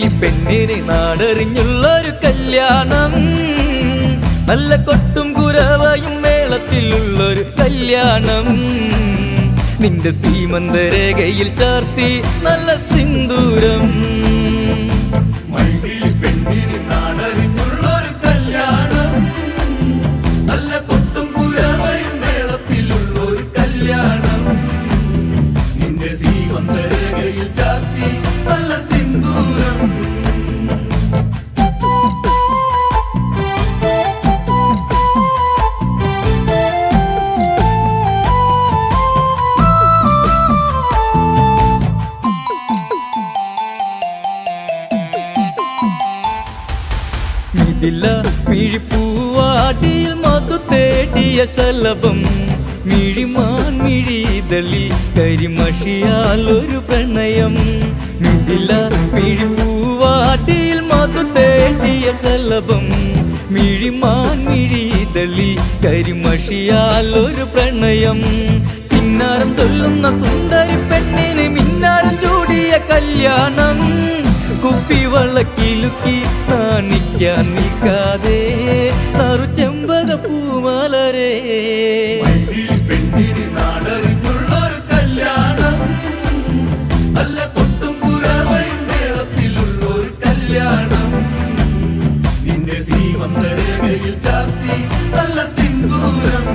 മൈതിലി പെണ്ണിന് നാടറിഞ്ഞുള്ളൊരു കല്യാണം. നല്ല കൊട്ടും കുരവയും മേളത്തിലുള്ളൊരു കല്യാണം. നിന്റെ സീമന്തരേഖയിൽ ചാർത്തി നല്ല സിന്ദൂരം. മൈതിലി ഇതില്ല മിഴിപ്പൂവാടിയിൽ മധു തേടിയ ശലഭം. മിഴിമാൻ മിഴിതളി കരിമഷിയാൽ ഒരു പ്രണയം. മിതില മിഴിപ്പൂവാടിയിൽ മധു തേടിയ ശലഭം. മിഴിമാൻ മിഴിതളി കരിമഷിയാൽ ഒരു പ്രണയം. പിന്നാരം തൊല്ലുന്ന സുന്ദരി പെണ്ണിന് മിന്നാരം ചൂടിയ കല്യാണം. വള്ളക്കിലുക്കി നാണിക്കാൻ നിൽക്കാതെ നറു ചെമ്പക പൂമലരേ. ചാർത്തി നല്ല സിന്ദൂരം.